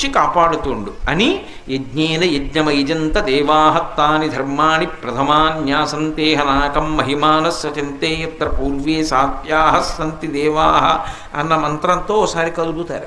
వచ్చి కాపాడుతుండు. అని యజ్ఞేన యజ్ఞమైజంత దేవాహత్తాని ధర్మాణి ప్రథమాన్యాసంతే హనాకం మహిమానస్ యత్ర పూర్వే సాత్యాహ సంతి దేవాహ అన్న మంత్రంతో ఒకసారి కలుపుతారు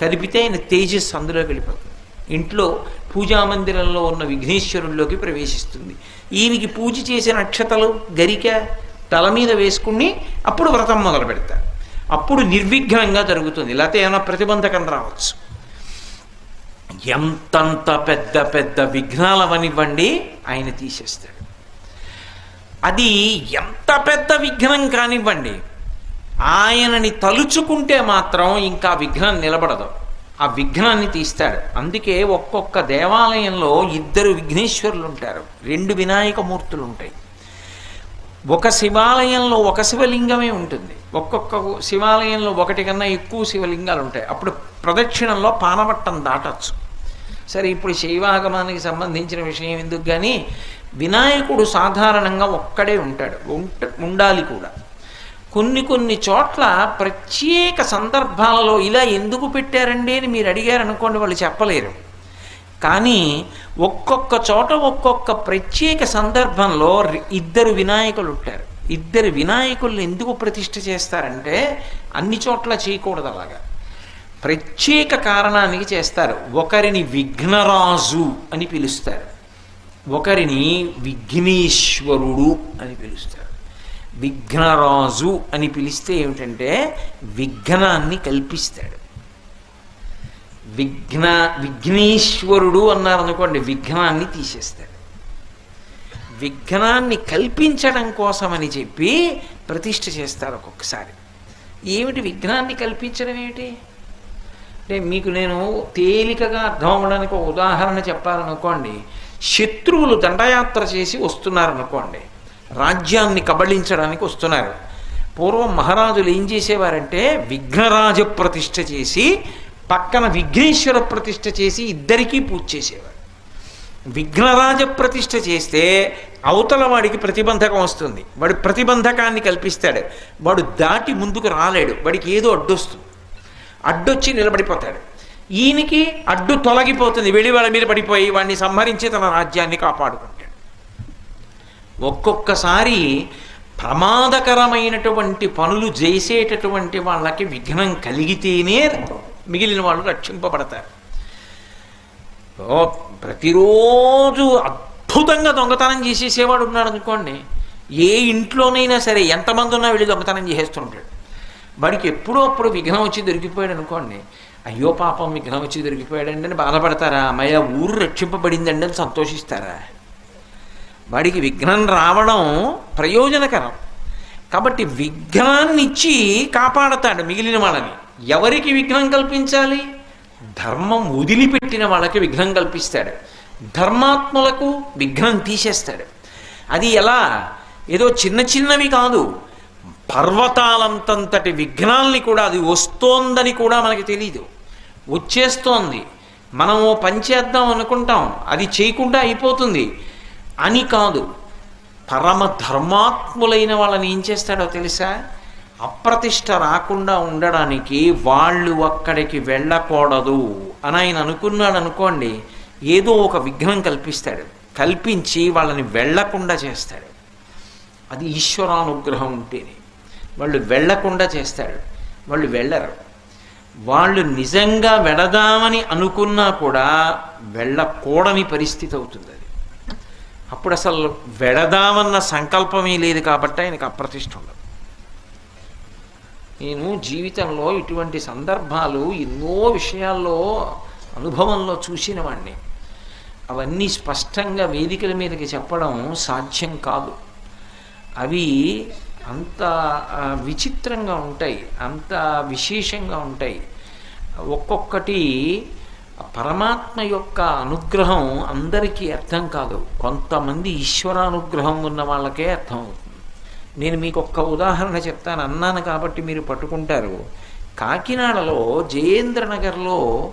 కలిపితే ఆయన తేజస్సు అందులో వెళ్ళిపోతుంది. ఇంట్లో పూజామందిరంలో ఉన్న విఘ్నేశ్వరుల్లోకి ప్రవేశిస్తుంది. ఈయనకి పూజ చేసిన అక్షతలు గరిక తల మీద వేసుకుని అప్పుడు వ్రతం మొదలు పెడతారు అప్పుడు నిర్విఘ్నంగా జరుగుతుంది. లేకపోతే ఏమైనా ప్రతిబంధకం రావచ్చు. ఎంతంత పెద్ద పెద్ద విఘ్నాలవనివ్వండి ఆయన తీసేస్తాడు. అది ఎంత పెద్ద విఘ్నం కానివ్వండి ఆయనని తలుచుకుంటే మాత్రం ఇంకా విఘ్నం నిలబడదు. ఆ విఘ్నాన్ని తీస్తాడు. అందుకే ఒక్కొక్క దేవాలయంలో ఇద్దరు విఘ్నేశ్వరులు ఉంటారు రెండు వినాయక మూర్తులు ఉంటాయి ఒక శివాలయంలో ఒక శివలింగమే ఉంటుంది. ఒక్కొక్క శివాలయంలో ఒకటి కన్నా ఎక్కువ శివలింగాలు ఉంటాయి అప్పుడు ప్రదక్షిణంలో పానవట్టం దాటచ్చు. సరే ఇప్పుడు శైవాగమానికి సంబంధించిన విషయం ఎందుకు కానీ వినాయకుడు సాధారణంగా ఒక్కడే ఉంటాడు ఉంట ఉండాలి కూడా. కొన్ని కొన్ని చోట్ల ప్రత్యేక సందర్భాలలో ఇలా ఎందుకు పెట్టారండి అని మీరు అడిగారు అనుకోండి వాళ్ళు చెప్పలేరు. కానీ ఒక్కొక్క చోట ఒక్కొక్క ప్రత్యేక సందర్భంలో రి- ఇద్దరు వినాయకులు ఉంటారు. ఇద్దరు వినాయకుల్ని ఎందుకు ప్రతిష్ఠ చేస్తారంటే అన్ని చోట్ల చేయకూడదు అలాగా. ప్రత్యేక కారణానికి చేస్తారు. ఒకరిని విఘ్నరాజు అని పిలుస్తారు. ఒకరిని విఘ్నేశ్వరుడు అని పిలుస్తారు. విఘ్నరాజు అని పిలిస్తే ఏమిటంటే విఘ్నాన్ని కల్పిస్తాడు. విఘ్న విఘ్నేశ్వరుడు అన్నారనుకోండి విఘ్నాన్ని తీసేస్తాడు. విఘ్నాన్ని కల్పించడం కోసమని చెప్పి ప్రతిష్ఠ చేస్తారు ఒక్కొక్కసారి. ఏమిటి విఘ్నాన్ని కల్పించడం ఏమిటి? అంటే మీకు నేను తేలికగా అర్థం అవ్వడానికి ఒక ఉదాహరణ చెప్పాలనుకోండి. శత్రువులు దండయాత్ర చేసి వస్తున్నారనుకోండి. రాజ్యాన్ని కబళించడానికి వస్తున్నారు. పూర్వం మహారాజులు ఏం చేసేవారంటే విఘ్నరాజ ప్రతిష్ఠ చేసి పక్కన విఘ్నేశ్వర ప్రతిష్ఠ చేసి ఇద్దరికీ పూజ చేసేవారు. విఘ్నరాజ ప్రతిష్ఠ చేస్తే అవతల వాడికి ప్రతిబంధకం వస్తుంది. వాడు ప్రతిబంధకాన్ని కల్పిస్తాడు. వాడు దాటి ముందుకు రాలేడు. వాడికి ఏదో అడ్డొస్తుంది. అడ్డొచ్చి నిలబడిపోతాడు. ఈయనకి అడ్డు తొలగిపోతుంది. వెళ్ళి వాళ్ళ మీద పడిపోయి వాడిని సంహరించి తన రాజ్యాన్ని కాపాడుకుంటాడు. ఒక్కొక్కసారి ప్రమాదకరమైనటువంటి పనులు చేసేటటువంటి వాళ్ళకి విఘ్నం కలిగితేనే మిగిలిన వాళ్ళు రక్షింపబడతారు. ఓ ప్రతిరోజు అద్భుతంగా దొంగతనం చేసేసేవాడు ఉన్నాడు అనుకోండి ఏ ఇంట్లోనైనా సరే ఎంతమంది ఉన్నా వెళ్ళి దొంగతనం చేసేస్తుంటాడు. వాడికి ఎప్పుడో అప్పుడు విఘ్నం వచ్చి దొరికిపోయాడు అనుకోండి అయ్యో పాపం విఘ్నం వచ్చి దొరికిపోయాడండి అని బాధపడతారా? అమ్మయ్య ఊరు రక్షింపబడిందండి అని సంతోషిస్తారా? వాడికి విఘ్నం రావడం ప్రయోజనకరం. కాబట్టి విఘ్నాన్ని ఇచ్చి కాపాడతాడు మిగిలిన వాళ్ళని. ఎవరికి విఘ్నం కల్పించాలి? ధర్మం వదిలిపెట్టిన వాళ్ళకి విఘ్నం కల్పిస్తాడు. ధర్మాత్ములకు విఘ్నం తీసేస్తాడు. అది ఎలా? ఏదో చిన్న చిన్నవి కాదు. పర్వతాలంతంతటి విఘ్నాల్ని కూడా అది వస్తోందని కూడా మనకి తెలియదు వచ్చేస్తోంది. మనం ఓ పని చేద్దాం అనుకుంటాం. అది చేయకుండా అయిపోతుంది. అని కాదు. పరమ ధర్మాత్ములైన వాళ్ళని ఏం చేస్తాడో తెలుసా? అప్రతిష్ట రాకుండా ఉండడానికి వాళ్ళు అక్కడికి వెళ్ళకూడదు అని ఆయన అనుకున్నాడు అనుకోండి ఏదో ఒక విఘ్నం కల్పిస్తాడు. కల్పించి వాళ్ళని వెళ్ళకుండా చేస్తాడు. అది ఈశ్వరానుగ్రహం ఉంటేనే. వాళ్ళు వెళ్ళకుండా చేస్తాడు. వాళ్ళు వెళ్ళరు. వాళ్ళు నిజంగా వెళదామని అనుకున్నా కూడా వెళ్ళకూడని పరిస్థితి అవుతుంది అది. అప్పుడు అసలు వెళదామన్న సంకల్పమే లేదు కాబట్టి ఆయనకు అప్రతిష్ట ఉండదు. నేను జీవితంలో ఇటువంటి సందర్భాలు ఎన్నో విషయాల్లో అనుభవంలో చూసిన వాడిని అవన్నీ స్పష్టంగా వేదికల మీదకి చెప్పడం సాధ్యం కాదు. అవి అంత విచిత్రంగా ఉంటాయి అంత విశేషంగా ఉంటాయి. ఒక్కొక్కటి పరమాత్మ యొక్క అనుగ్రహం అందరికీ అర్థం కాదు. కొంతమంది ఈశ్వరానుగ్రహం ఉన్న వాళ్ళకే అర్థం అవుతుంది. నేను మీకు ఒక్క ఉదాహరణ చెప్తాను. అన్నాను కాబట్టి మీరు పట్టుకుంటారు. కాకినాడలో జయేంద్రనగర్లో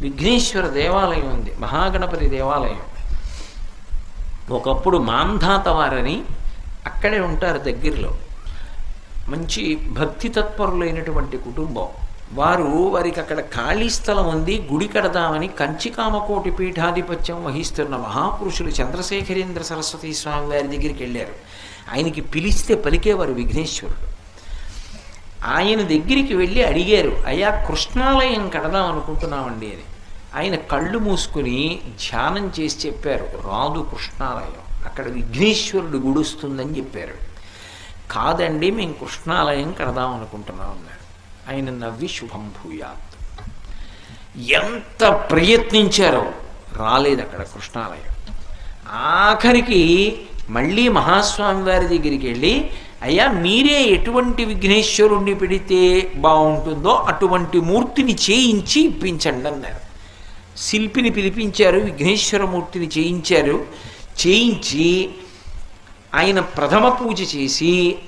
విఘ్నేశ్వర దేవాలయం ఉంది. మహాగణపతి దేవాలయం. ఒకప్పుడు మాంధాత వారని అక్కడే ఉంటారు దగ్గరలో. మంచి భక్తి తత్పరులైనటువంటి కుటుంబం. వారు వారికి అక్కడ ఖాళీ స్థలం ఉంది గుడి కడదామని కంచికామకోటి పీఠాధిపత్యం వహిస్తున్న మహాపురుషులు చంద్రశేఖరేంద్ర సరస్వతి స్వామి వారి దగ్గరికి వెళ్ళారు. ఆయనకి పిలిస్తే పలికేవారు విఘ్నేశ్వరుడు. ఆయన దగ్గరికి వెళ్ళి అడిగారు అయ్యా కృష్ణాలయం కడదాం అనుకుంటున్నామండి అని. ఆయన కళ్ళు మూసుకుని ధ్యానం చేసి చెప్పారు రాదు కృష్ణాలయం అక్కడ విఘ్నేశ్వరుడు గుడుస్తుందని చెప్పారు. కాదండి మేము కృష్ణాలయం కడదాం అనుకుంటున్నాం అన్నాడు. ఆయన నవ్వి శుభం భూయాత్. ఎంత ప్రయత్నించారో రాలేదు అక్కడ కృష్ణాలయం. ఆఖరికి మళ్ళీ మహాస్వామి వారి దగ్గరికి వెళ్ళి అయ్యా మీరే ఎటువంటి విఘ్నేశ్వరుణ్ణి పెడితే బాగుంటుందో అటువంటి మూర్తిని చేయించి ఇప్పించండి అన్నారు. శిల్పిని పిలిపించారు విఘ్నేశ్వర మూర్తిని చేయించారు. చేయించి ఆయన ప్రథమ పూజ చేసి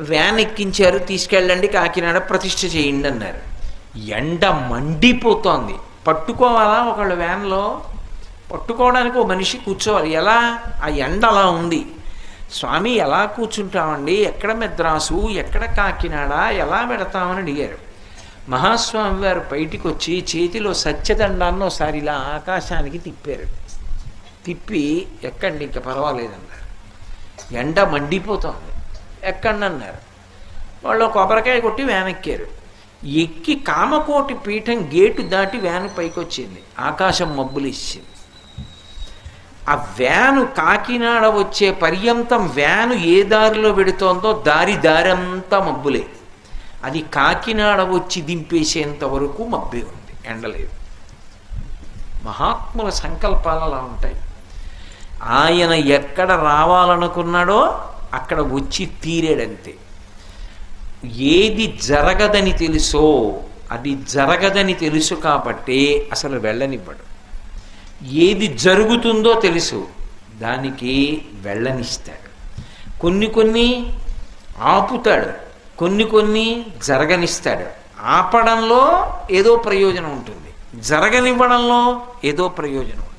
వ్యాన్ ఎక్కించారు తీసుకెళ్ళండి కాకినాడ ప్రతిష్ఠ చేయండి అన్నారు. ఎండ మండిపోతోంది. పట్టుకోవాలా ఒకళ్ళు వ్యాన్లో? పట్టుకోవడానికి ఒక మనిషి కూర్చోవాలి. ఎలా? ఆ ఎండ అలా ఉంది. స్వామి ఎలా కూర్చుంటామండి? ఎక్కడ మెద్రాసు? ఎక్కడ కాకినాడ? ఎలా పెడతామని అడిగారు. మహాస్వామి వారు బయటికి వచ్చి చేతిలో సత్యదండాన్ని ఒకసారి ఇలా ఆకాశానికి తిప్పారు. తిప్పి ఎక్కండి ఇంకా పర్వాలేదన్నారు. ఎండ మండిపోతోంది. ఎక్కడన్నారు వాళ్ళు కొబ్బరికాయ కొట్టి వ్యాన్ ఎక్కారు ఎక్కి కామకోటి పీఠం గేటు దాటి వ్యాను పైకి వచ్చింది ఆకాశం మబ్బులు ఇచ్చింది. ఆ వ్యాను కాకినాడ వచ్చే పర్యంతం వ్యాను ఏ దారిలో పెడుతోందో దారి దారంతా మబ్బులే. అది కాకినాడ వచ్చి దింపేసేంత వరకు మబ్బే ఉంది. ఎండలేదు మహాత్ముల సంకల్పాలు అలా ఉంటాయి. ఆయన ఎక్కడ రావాలనుకున్నాడో అక్కడ వచ్చి తీరేడంతే. ఏది జరగదని తెలుసో అది జరగదని తెలుసు కాబట్టి అసలు వెళ్ళనివ్వడు. ఏది జరుగుతుందో తెలుసు దానికి వెళ్ళనిస్తాడు. కొన్ని కొన్ని ఆపుతాడు కొన్ని కొన్ని జరగనిస్తాడు. ఆపడంలో ఏదో ప్రయోజనం ఉంటుంది. జరగనివ్వడంలో ఏదో ప్రయోజనం ఉంటుంది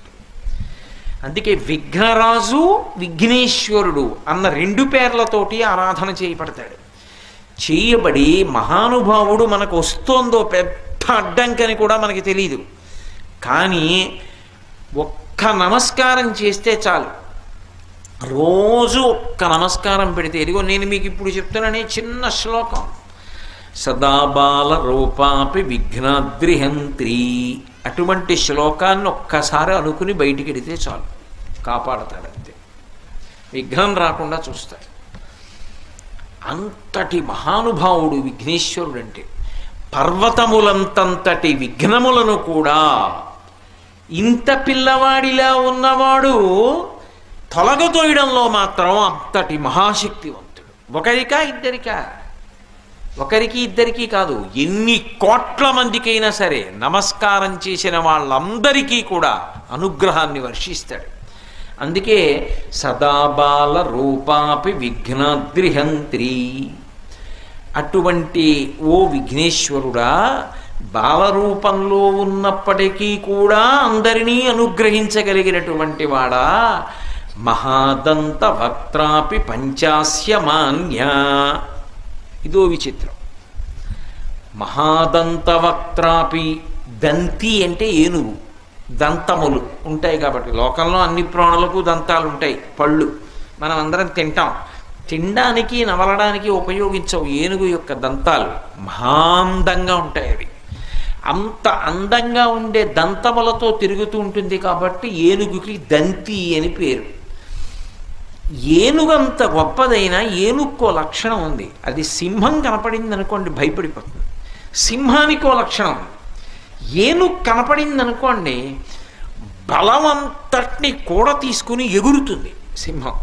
అందుకే విఘ్నరాజు విఘ్నేశ్వరుడు అన్న రెండు పేర్లతోటి ఆరాధన చేయబడతాడు. చేయబడి మహానుభావుడు మనకు వస్తోందో పెద్ద అడ్డంకని కూడా మనకి తెలియదు కానీ ఒక్క నమస్కారం చేస్తే చాలు. రోజు ఒక్క నమస్కారం పెడితే ఇదిగో నేను మీకు ఇప్పుడు చెప్తున్నానే చిన్న శ్లోకం. సదాబాల రూపాపి విఘ్నాద్రిహంత్రి. అటువంటి శ్లోకాన్ని ఒక్కసారి అనుకుని బయటికి ఎడితే చాలు. కాపాడతాడు అంతే. విఘ్నం రాకుండా చూస్తాడు. అంతటి మహానుభావుడు విఘ్నేశ్వరుడు అంటే పర్వతములంతంతటి విఘ్నములను కూడా ఇంత పిల్లవాడిలా ఉన్నవాడు తొలగతోయడంలో మాత్రం అంతటి మహాశక్తివంతుడు. ఒకరికా ఇద్దరికా? ఒకరికి ఇద్దరికీ కాదు ఎన్ని కోట్ల మందికైనా సరే నమస్కారం చేసిన వాళ్ళందరికీ కూడా అనుగ్రహాన్ని వర్షిస్తాడు. అందుకే సదాబాల రూపాపి విఘ్నాద్రిహంత్రి. అటువంటి ఓ విఘ్నేశ్వరుడా బాలరూపంలో ఉన్నప్పటికీ కూడా అందరినీ అనుగ్రహించగలిగినటువంటి వాడా మహాదంత వక్త్రాపి పంచాస్యమాన్య. ఇదో విచిత్రం. మహాదంతవక్త్రాపి దంతి అంటే ఏనుగు దంతములు ఉంటాయి కాబట్టి. లోకంలో అన్ని ప్రాణులకు దంతాలు ఉంటాయి పళ్ళు. మనం అందరం తింటాం. తినడానికి నవలడానికి ఉపయోగించవు ఏనుగు యొక్క దంతాలు. మహాందంగా ఉంటాయి అవి. అంత అందంగా ఉండే దంతములతో తిరుగుతూ ఉంటుంది కాబట్టి ఏనుగుకి దంతి అని పేరు. ఏనుగంత గొప్పదైన ఏనుక్కో లక్షణం ఉంది. అది సింహం కనపడింది అనుకోండి భయపడిపోతుంది. సింహానికో లక్షణం. ఏనుగు కనపడింది అనుకోండి బలమంతటిని కూడా తీసుకుని ఎగురుతుంది సింహం.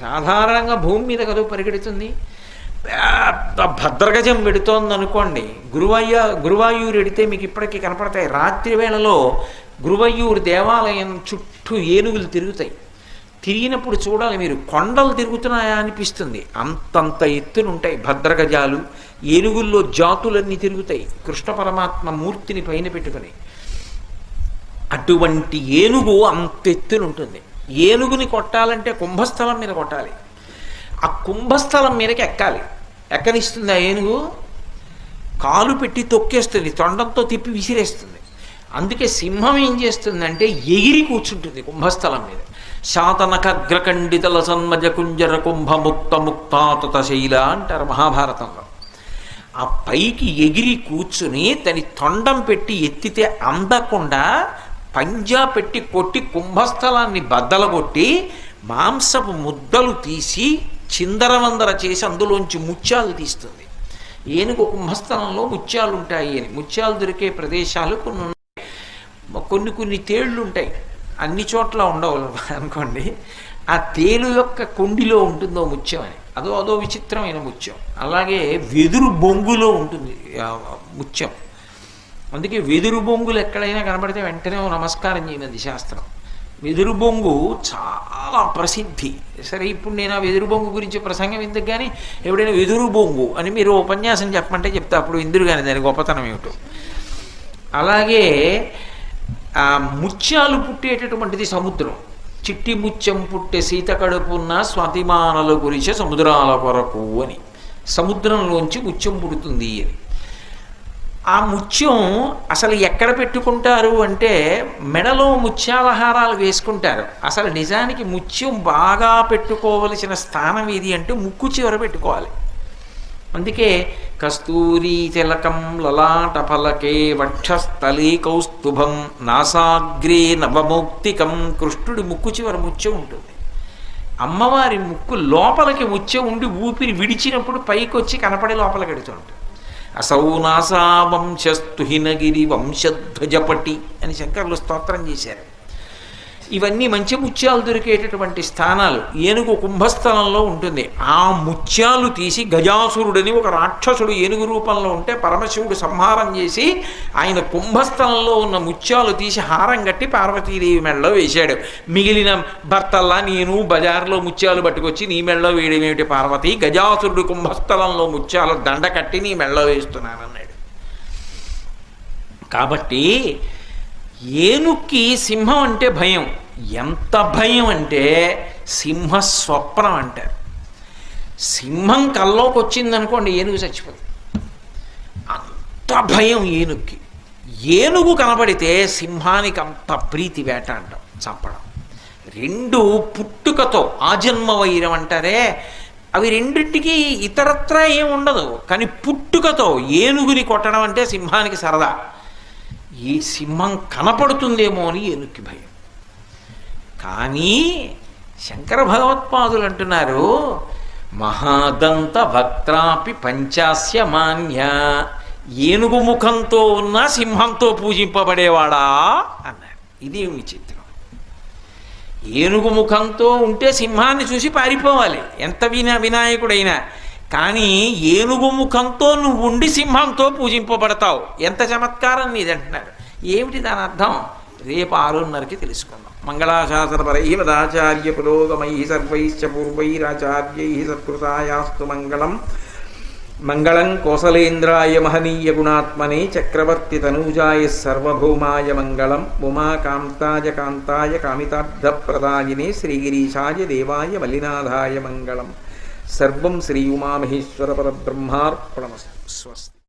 సాధారణంగా భూమి మీద కదువు పరిగెడుతుంది. పెద్ద భద్రగజం పెడుతోంది అనుకోండి గురువయ్య గురువాయూరు ఎడితే మీకు ఇప్పటికీ కనపడతాయి. రాత్రి వేళలో గురువయ్యూరు దేవాలయం చుట్టూ ఏనుగులు తిరుగుతాయి. తిరిగినప్పుడు చూడాలి మీరు. కొండలు తిరుగుతున్నాయా అనిపిస్తుంది. అంతంత ఎత్తున ఉంటాయి భద్రగజాలు ఏనుగుల్లో జాతులన్నీ తిరుగుతాయి. కృష్ణ పరమాత్మ మూర్తిని పైన పెట్టుకుని. అటువంటి ఏనుగు అంత ఎత్తున ఉంటుంది ఏనుగుని కొట్టాలంటే కుంభస్థలం మీద కొట్టాలి. ఆ కుంభస్థలం మీదకి ఎక్కాలి. ఎక్కనిస్తుంది ఆ ఏనుగు? కాలు పెట్టి తొక్కేస్తుంది. తొండంతో తిప్పి విసిరేస్తుంది. అందుకే సింహం ఏం చేస్తుందంటే ఎగిరి కూర్చుంటుంది కుంభస్థలం మీద. శాతనకగ్రకండితల సన్మజ కుంజర కుంభముక్త ముక్తాతత శైల అంటారు మహాభారతంలో. ఆ పైకి ఎగిరి కూర్చుని దాని తొండం పెట్టి ఎత్తితే అందకుండా పంజా పెట్టి కొట్టి కుంభస్థలాన్ని బద్దలగొట్టి మాంసపు ముద్దలు తీసి చిందరవందర చేసి అందులోంచి ముత్యాలు తీస్తుంది. ఏనుగు కుంభస్థలంలో ముత్యాలు ఉంటాయి అని. ముత్యాలు దొరికే ప్రదేశాలు కొన్ని కొన్ని కొన్ని తేళ్ళు ఉంటాయి. అన్ని చోట్ల ఉండవు అనుకోండి. ఆ తేలు యొక్క కొండిలో ఉంటుందో ముత్యం అని. అదో అదో విచిత్రమైన ముత్యం. అలాగే వెదురు బొంగులో ఉంటుంది ముత్యం. అందుకే వెదురు బొంగులు ఎక్కడైనా కనబడితే వెంటనే నమస్కారం చేయనది శాస్త్రం. వెదురు బొంగు చాలా ప్రసిద్ధి. సరే ఇప్పుడు నేను ఆ వెదురు బొంగు గురించి ప్రసంగం ఎందుకు కానీ ఎవడైనా వెదురు బొంగు అని మీరు ఉపన్యాసం చెప్పమంటే చెప్తా. అప్పుడు ఇందురు కానీ దాని గొప్పతనం ఏమిటో. అలాగే ముత్యాలు పుట్టేటటువంటిది సముద్రం. చిట్టి ముత్యం పుట్టే సీత కడుపున్న స్వాతిమానల గురించి సముద్రాల కొరకు అని. సముద్రంలోంచి ముత్యం పుడుతుంది అని. ఆ ముత్యం అసలు ఎక్కడ పెట్టుకుంటారు అంటే మెడలో ముత్యాలహారాలు వేసుకుంటారు. అసలు నిజానికి ముత్యం బాగా పెట్టుకోవలసిన స్థానం ఏది అంటే ముక్కు చివర పెట్టుకోవాలి. అందుకే కస్తూరి తిలకం లలాట ఫలకే కౌస్తుభం నాసాగ్రే నవమౌక్తికం కృష్ణుడి ముక్కు చివర ముచ్చే ఉంటుంది. అమ్మవారి ముక్కు లోపలికి ముచ్చే ఉండి ఊపిరి విడిచినప్పుడు పైకి వచ్చి కనపడే లోపలికి వెడుతుంటుంది అసౌ నాసా వంశస్తుహినగిరి వంశధ్వజపటి అని శంకర్లు స్తోత్రం చేశారు. ఇవన్నీ మంచి ముత్యాలు దొరికేటటువంటి స్థానాలు. ఏనుగు కుంభస్థలంలో ఉంటుంది. ఆ ముత్యాలు తీసి గజాసురుడని ఒక రాక్షసుడు ఏనుగు రూపంలో ఉంటే పరమశివుడు సంహారం చేసి ఆయన కుంభస్థలంలో ఉన్న ముత్యాలు తీసి హారం కట్టి పార్వతీదేవి మెడలో వేశాడు. మిగిలిన భర్తల్లా నేను బజార్లో ముత్యాలు పట్టుకొచ్చి నీ మెడలో వేయడం ఏమిటి పార్వతి? గజాసురుడు కుంభస్థలంలో ముత్యాలు దండ కట్టి నీ మెడలో వేస్తున్నానన్నాడు. కాబట్టి ఏనుక్కి సింహం అంటే భయం. ఎంత భయం అంటే సింహ స్వప్నం అంటారు. సింహం కల్లోకి వచ్చిందనుకోండి ఏనుగు చచ్చిపోతుంది అంత భయం ఏనుగుకి ఏనుగు కనబడితే సింహానికి అంత ప్రీతి వేట అంటాం చంపడం. రెండు పుట్టుకతో ఆజన్మ వైరం అంటారే అవి రెండింటికి ఇతరత్రా ఏం ఉండదు. కానీ పుట్టుకతో ఏనుగుని కొట్టడం అంటే సింహానికి సరదా. ఈ సింహం కనపడుతుందేమో అని ఏనుక్కి భయం. కానీ శంకర భగవత్పాదులు అంటున్నారు మహాదంత వక్త్రాపి పంచాస్య మాన్య ఏనుగు ముఖంతో ఉన్న సింహంతో పూజింపబడేవాడా? అన్నారు. ఇది విచిత్రం ఏనుగు ముఖంతో ఉంటే సింహాన్ని చూసి పారిపోవాలి. ఎంత వినా వినాయకుడైనా. కానీ ఏనుగు ముఖంతో నువ్వు ఉండి సింహంతో పూజింపబడతావు. ఎంత చమత్కారం నీది అంటున్నారు ఏమిటి దాని అర్థం? రేపు ఆరున్నరకి తెలుసుకుందాం. మంగళాశాసనపరై వదాచార్య పురోగమై సర్వైశ్చ పూర్వైరాచార్యై సత్కృతాయాస్తు మంగళం. మంగళం కోసలేంద్రాయ మహనీయ గుణాత్మనే చక్రవర్తి తనూజాయ సర్వభౌమాయ మంగళం. ఉమాకాంతాయ కాంతాయ కామితార్థప్రదాయినే శ్రీగిరీశాయ దేవాయ మలినాథాయ మంగళం. सर्वं श्री उमा महेश्वर पर परब्रह्मार्पणमस्तु स्वस्ति